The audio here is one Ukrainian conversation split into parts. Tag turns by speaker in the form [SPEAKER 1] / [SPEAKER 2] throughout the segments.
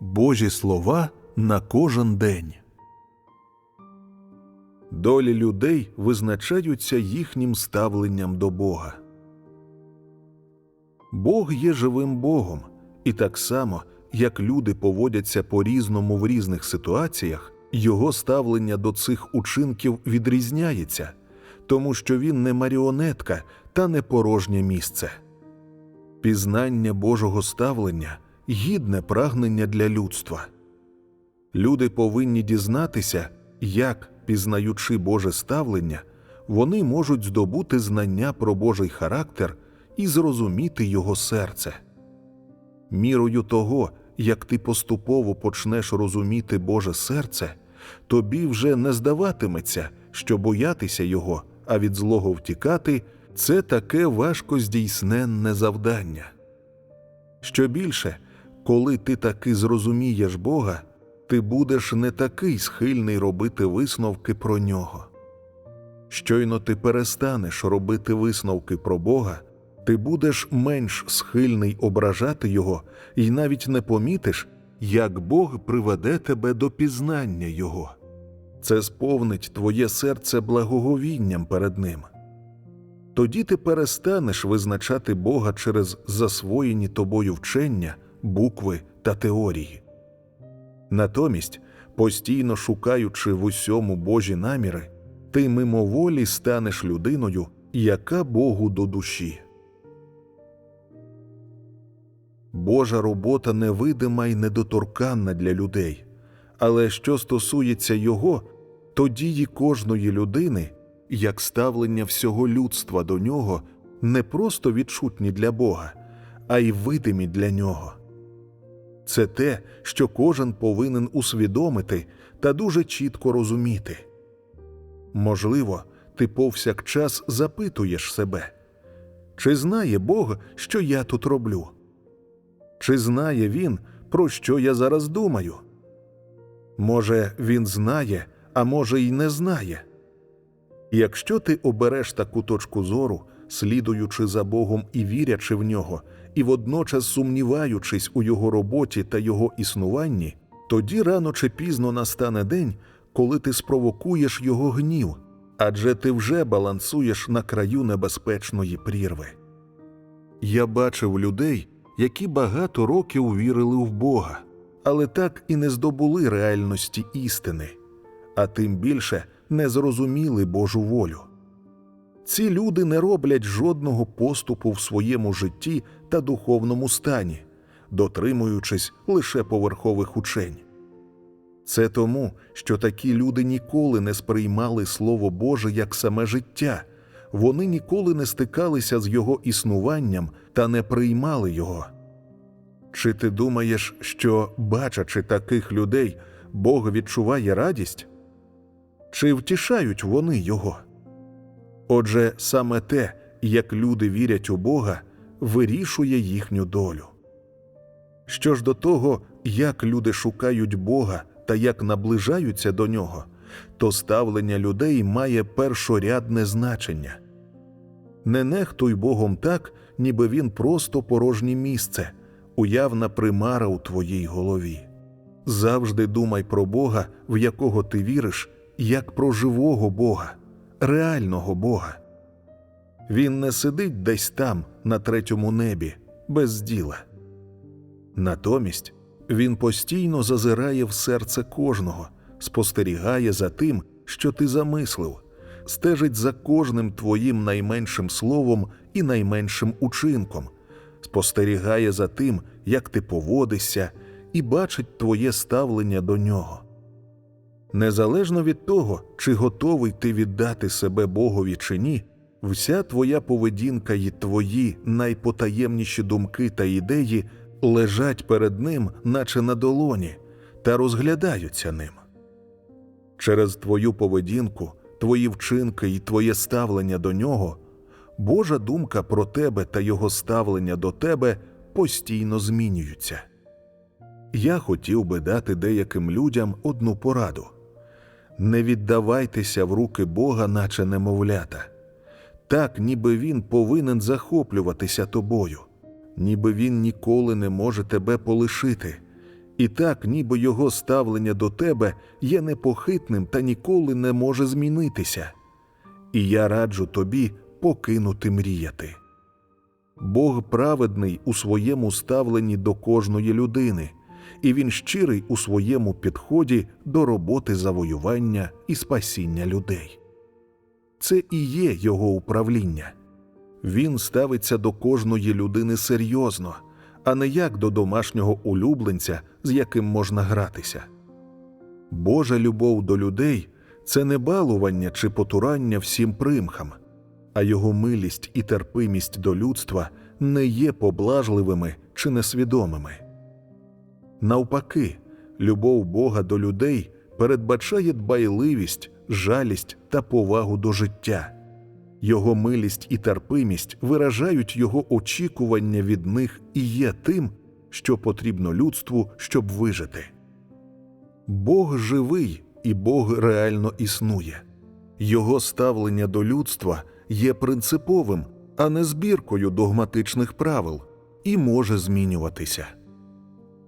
[SPEAKER 1] Божі слова на кожен день. Долі людей визначаються їхнім ставленням до Бога. Бог є живим Богом, і так само, як люди поводяться по різному в різних ситуаціях, його ставлення до цих учинків відрізняється, тому що він не маріонетка та не порожнє місце. Пізнання Божого ставлення гідне прагнення для людства. Люди повинні дізнатися, як, пізнаючи Боже ставлення, вони можуть здобути знання про Божий характер і зрозуміти його серце. Мірою того, як ти поступово почнеш розуміти Боже серце, тобі вже не здаватиметься, що боятися його, а від злого втікати це таке важко здійсненне завдання. Що більше, коли ти таки зрозумієш Бога, ти будеш не такий схильний робити висновки про нього. Щойно ти перестанеш робити висновки про Бога, ти будеш менш схильний ображати Його і навіть не помітиш, як Бог приведе тебе до пізнання Його. Це сповнить твоє серце благоговінням перед Ним. Тоді ти перестанеш визначати Бога через засвоєні тобою вчення, букви та теорії. Натомість, постійно шукаючи в усьому Божі наміри, ти мимоволі станеш людиною, яка Богу до душі. Божа робота невидима й недоторканна для людей, але що стосується Його, то дії кожної людини, як ставлення всього людства до нього, не просто відчутні для Бога, а й видимі для нього. Це те, що кожен повинен усвідомити та дуже чітко розуміти. Можливо, ти повсякчас запитуєш себе, чи знає Бог, що я тут роблю? Чи знає він, про що я зараз думаю? Може, він знає, а може, й не знає. Якщо ти обереш таку точку зору, слідуючи за Богом і вірячи в нього, і водночас сумніваючись у його роботі та його існуванні, тоді рано чи пізно настане день, коли ти спровокуєш його гнів, адже ти вже балансуєш на краю небезпечної прірви. Я бачив людей, які багато років вірили в Бога, але так і не здобули реальності істини, а тим більше не зрозуміли Божу волю. Ці люди не роблять жодного поступу в своєму житті та духовному стані, дотримуючись лише поверхових учень. Це тому, що такі люди ніколи не сприймали Слово Боже як саме життя, вони ніколи не стикалися з його існуванням та не приймали його. Чи ти думаєш, що, бачачи таких людей, Бог відчуває радість? Чи втішають вони його? Отже, саме те, як люди вірять у Бога, вирішує їхню долю. Що ж до того, як люди шукають Бога та як наближаються до нього, то ставлення людей має першорядне значення. Не нехтуй Богом так, ніби він просто порожнє місце, уявна примара у твоїй голові. Завжди думай про Бога, в якого ти віриш, як про живого Бога, реального Бога. Він не сидить десь там, на третьому небі, без діла. Натомість він постійно зазирає в серце кожного, спостерігає за тим, що ти замислив, стежить за кожним твоїм найменшим словом і найменшим учинком, спостерігає за тим, як ти поводишся, і бачить твоє ставлення до нього. Незалежно від того, чи готовий ти віддати себе Богові чи ні, вся твоя поведінка і твої найпотаємніші думки та ідеї лежать перед ним, наче на долоні, та розглядаються ним. Через твою поведінку, твої вчинки і твоє ставлення до нього, Божа думка про тебе та його ставлення до тебе постійно змінюються. Я хотів би дати деяким людям одну пораду не віддавайтеся в руки Бога, наче немовлята, так, ніби Він повинен захоплюватися тобою, ніби Він ніколи не може тебе полишити, і так, ніби його ставлення до тебе є непохитним та ніколи не може змінитися. І я раджу тобі покинути мріяти. Бог праведний у своєму ставленні до кожної людини, і він щирий у своєму підході до роботи завоювання і спасіння людей. Це і є його управління. Він ставиться до кожної людини серйозно, а не як до домашнього улюбленця, з яким можна гратися. Божа любов до людей це не балування чи потурання всім примхам, а його милість і терпимість до людства не є поблажливими чи несвідомими. Навпаки, любов Бога до людей передбачає дбайливість, жалість та повагу до життя. Його милість і терпимість виражають його очікування від них і є тим, що потрібно людству, щоб вижити. Бог живий і Бог реально існує. Його ставлення до людства є принциповим, а не збіркою догматичних правил, і може змінюватися.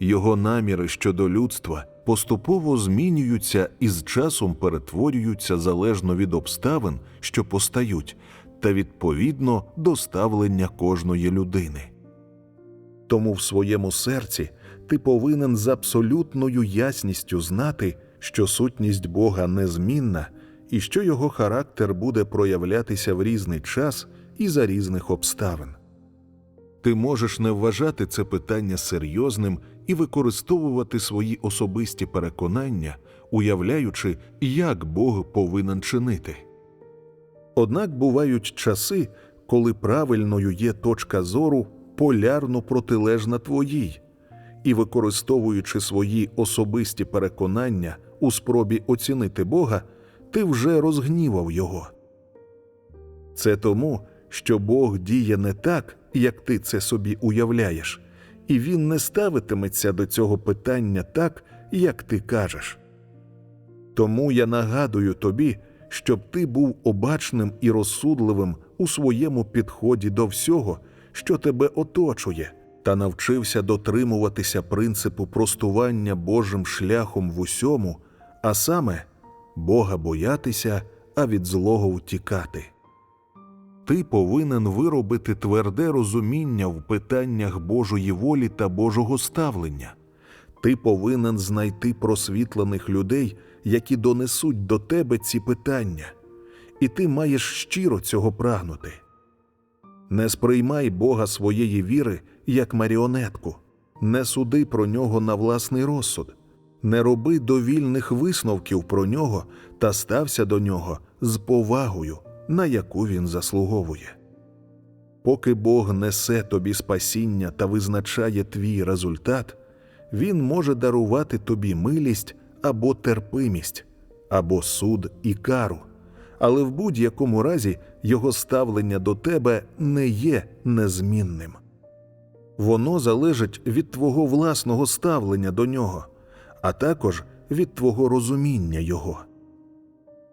[SPEAKER 1] Його наміри щодо людства поступово змінюються і з часом перетворюються залежно від обставин, що постають, та відповідно до ставлення кожної людини. Тому в своєму серці ти повинен з абсолютною ясністю знати, що сутність Бога незмінна і що його характер буде проявлятися в різний час і за різних обставин. Ти можеш не вважати це питання серйозним і використовувати свої особисті переконання, уявляючи, як Бог повинен чинити. Однак бувають часи, коли правильною є точка зору полярно протилежна твоїй, і використовуючи свої особисті переконання у спробі оцінити Бога, ти вже розгнівав його. Це тому, що Бог діє не так, як ти це собі уявляєш, і він не ставитиметься до цього питання так, як ти кажеш. Тому я нагадую тобі, щоб ти був обачним і розсудливим у своєму підході до всього, що тебе оточує, та навчився дотримуватися принципу простування Божим шляхом в усьому, а саме Бога боятися, а від злого втікати. Ти повинен виробити тверде розуміння в питаннях Божої волі та Божого ставлення. Ти повинен знайти просвітлених людей, які донесуть до тебе ці питання, і ти маєш щиро цього прагнути. Не сприймай Бога своєї віри як маріонетку, не суди про нього на власний розсуд, не роби довільних висновків про нього та стався до нього з повагою, на яку він заслуговує. Поки Бог несе тобі спасіння та визначає твій результат, Він може дарувати тобі милість або терпимість, або суд і кару, але в будь-якому разі його ставлення до тебе не є незмінним. Воно залежить від твого власного ставлення до нього, а також від твого розуміння його.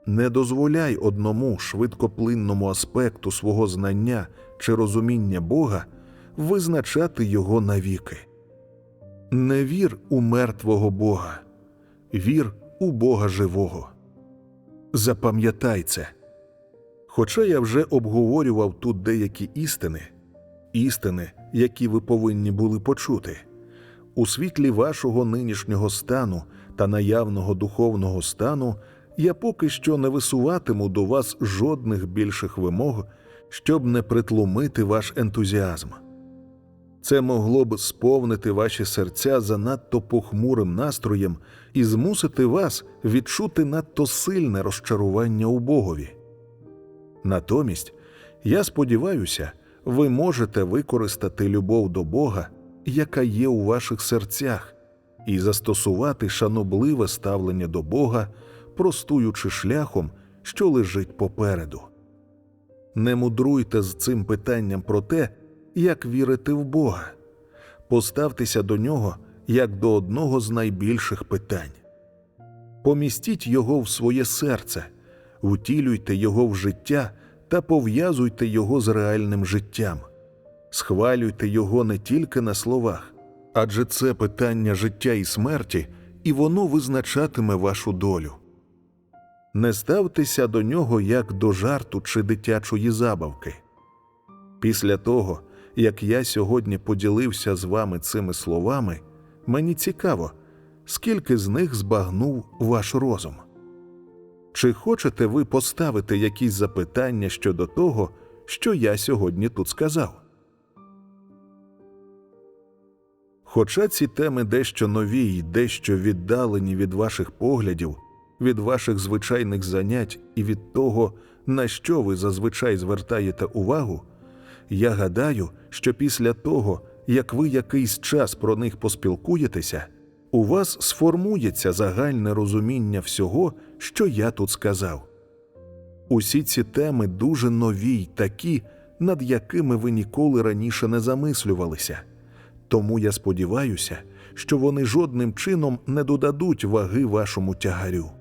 [SPEAKER 1] Не дозволяй одному швидкоплинному аспекту свого знання чи розуміння Бога визначати його навіки. Не вір у мертвого Бога, вір у Бога живого. Запам'ятай це. Хоча я вже обговорював тут деякі істини, істини, які ви повинні були почути, у світлі вашого нинішнього стану та наявного духовного стану я поки що не висуватиму до вас жодних більших вимог, щоб не притлумити ваш ентузіазм. Це могло б сповнити ваші серця занадто похмурим настроєм і змусити вас відчути надто сильне розчарування у Богові. Натомість, я сподіваюся, ви можете використати любов до Бога, яка є у ваших серцях, і застосувати шанобливе ставлення до Бога, простуючи шляхом, що лежить попереду. Не мудруйте з цим питанням про те, як вірити в Бога, поставтеся до нього як до одного з найбільших питань. Помістіть його в своє серце, втілюйте його в життя та пов'язуйте його з реальним життям, схвалюйте його не тільки на словах, Адже це питання життя і смерті, і воно визначатиме вашу долю. Не ставтеся до нього як до жарту чи дитячої забавки. Після того, як я сьогодні поділився з вами цими словами, мені цікаво, скільки з них збагнув ваш розум. Чи хочете ви поставити якісь запитання щодо того, що я сьогодні тут сказав? Хоча ці теми дещо нові й дещо віддалені від ваших поглядів, від ваших звичайних занять і від того, на що ви зазвичай звертаєте увагу, я гадаю, що після того, як ви якийсь час про них поспілкуєтеся, у вас сформується загальне розуміння всього, що я тут сказав. Усі ці теми дуже нові й такі, над якими ви ніколи раніше не замислювалися. Тому я сподіваюся, що вони жодним чином не додадуть ваги вашому тягарю.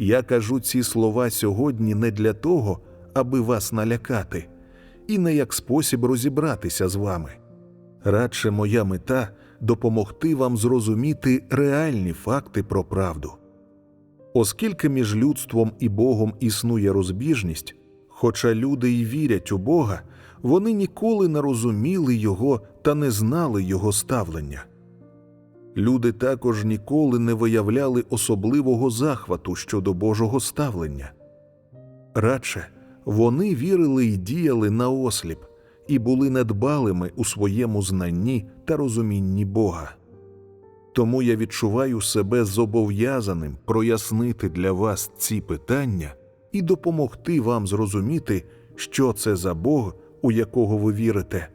[SPEAKER 1] Я кажу ці слова сьогодні не для того, аби вас налякати, і не як спосіб розібратися з вами. Радше моя мета допомогти вам зрозуміти реальні факти про правду. Оскільки між людством і Богом існує розбіжність, хоча люди й вірять у Бога, вони ніколи не розуміли Його та не знали Його ставлення. Люди також ніколи не виявляли особливого захвату щодо Божого ставлення. Радше вони вірили й діяли наосліп і були недбалими у своєму знанні та розумінні Бога. Тому я відчуваю себе зобов'язаним прояснити для вас ці питання і допомогти вам зрозуміти, що це за Бог, у якого ви вірите,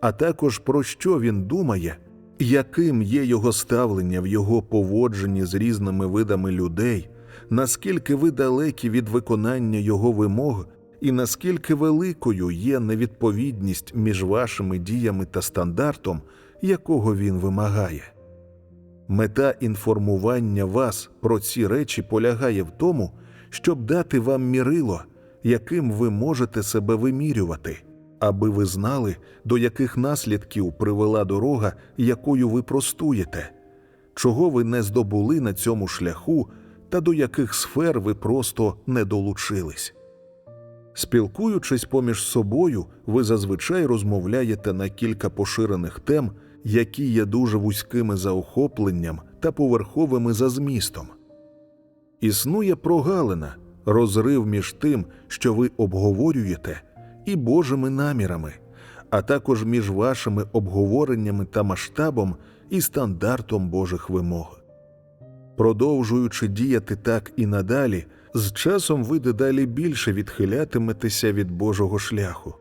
[SPEAKER 1] а також про що він думає, яким є його ставлення в його поводженні з різними видами людей, наскільки ви далекі від виконання його вимог, і наскільки великою є невідповідність між вашими діями та стандартом, якого він вимагає. Мета інформування вас про ці речі полягає в тому, щоб дати вам мірило, яким ви можете себе вимірювати, аби ви знали, до яких наслідків привела дорога, якою ви простуєте, чого ви не здобули на цьому шляху та до яких сфер ви просто не долучились. Спілкуючись поміж собою, ви зазвичай розмовляєте на кілька поширених тем, які є дуже вузькими за охопленням та поверховими за змістом. Існує прогалина, розрив між тим, що ви обговорюєте, і Божими намірами, а також між вашими обговореннями та масштабом і стандартом Божих вимог. Продовжуючи діяти так і надалі, з часом ви дедалі більше відхилятиметеся від Божого шляху.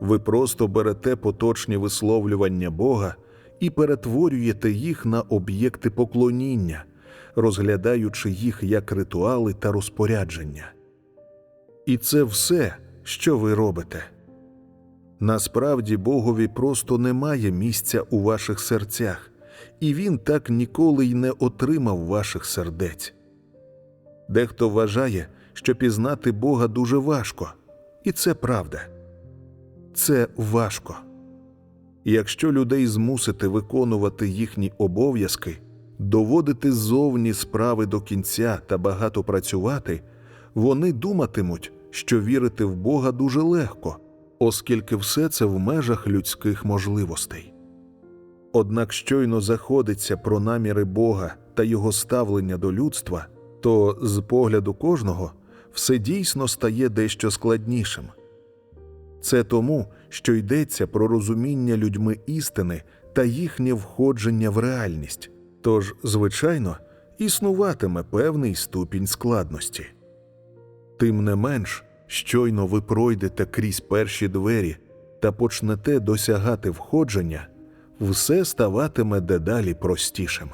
[SPEAKER 1] Ви просто берете поточні висловлювання Бога і перетворюєте їх на об'єкти поклоніння, розглядаючи їх як ритуали та розпорядження. І це все, що ви робите. Насправді Богові просто немає місця у ваших серцях, і Він так ніколи й не отримав ваших сердець. Дехто вважає, що пізнати Бога дуже важко, і це правда. Це важко. Якщо людей змусити виконувати їхні обов'язки, доводити ззовні справи до кінця та багато працювати, вони думатимуть, що вірити в Бога дуже легко, оскільки все це в межах людських можливостей. Однак щойно заходиться про наміри Бога та його ставлення до людства, то з погляду кожного все дійсно стає дещо складнішим. Це тому, що йдеться про розуміння людьми істини та їхнє входження в реальність, тож, звичайно, існуватиме певний ступінь складності. Тим не менш, щойно ви пройдете крізь перші двері та почнете досягати входження, все ставатиме дедалі простішим.